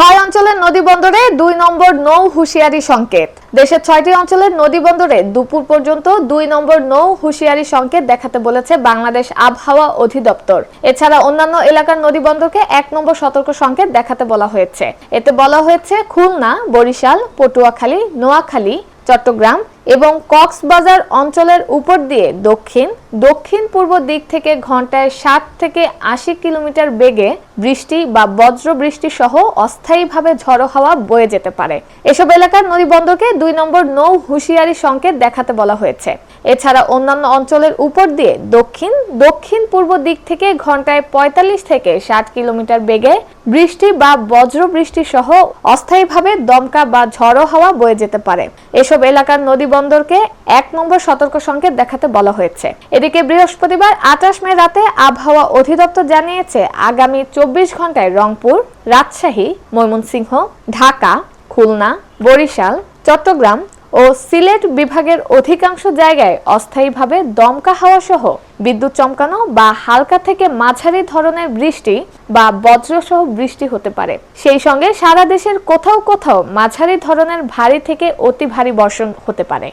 ছয় অঞ্চলের নদী বন্দরে দুই নম্বর নৌ হুঁশিয়ারি সংকেত। দেশের ছয়টি অঞ্চলের নদী বন্দরে দুপুর পর্যন্ত দুই নম্বর নৌ হুঁশিয়ারি সংকেত দেখাতে বলেছে বাংলাদেশ আবহাওয়া অধিদপ্তর। এছাড়া অন্যান্য এলাকার নদী বন্দরকে এক নম্বর সতর্ক সংকেত দেখাতে বলা হয়েছে। এতে বলা হয়েছে খুলনা, বরিশাল, পটুয়াখালী, নোয়াখালী, চট্টগ্রাম এবং কক্সবাজার অঞ্চলের উপর দিয়ে দক্ষিণ দক্ষিণ পূর্ব দিক থেকে ঘন্টায় ষাট থেকে আশি কিলোমিটার বেগে বৃষ্টি বা বজ্র বৃষ্টি সহ অস্থায়ীভাবে ঝড়ো হাওয়া বয়ে যেতে পারে। এসব এলাকার নদী বন্দরকে দুই নম্বর নৌ হুঁশিয়ারি সংকেত দেখাতে বলা হয়েছে। এছাড়া অন্যান্য অঞ্চলের উপর দিয়ে দক্ষিণ দক্ষিণ পূর্ব দিক থেকে ঘন্টায় পঁয়তাল্লিশ থেকে ষাট কিলোমিটার বেগে বৃষ্টি বা বজ্র বৃষ্টি সহ অস্থায়ীভাবে দমকা বা ঝড়ো হাওয়া বয়ে যেতে পারে। এসব এলাকার নদী বন্দরকে এক নম্বর সতর্ক সংকেত দেখাতে বলা হয়েছে। এদিকে বৃহস্পতিবার আঠাশ মে রাতে আবহাওয়া অধিদপ্তর জানিয়েছে, আগামী চব্বিশ ঘন্টায় রংপুর, রাজশাহী, ময়মনসিংহ, ঢাকা, খুলনা, বরিশাল, চট্টগ্রাম ও সিলেট বিভাগের অধিকাংশ জায়গায় অস্থায়ীভাবে দমকা হাওয়া সহ বিদ্যুৎ চমকানো বা হালকা থেকে মাঝারি ধরনের বৃষ্টি বা বজ্রসহ বৃষ্টি হতে পারে। সেই সঙ্গে সারা দেশের কোথাও কোথাও মাঝারি ধরনের ভারী থেকে অতি ভারী বর্ষণ হতে পারে।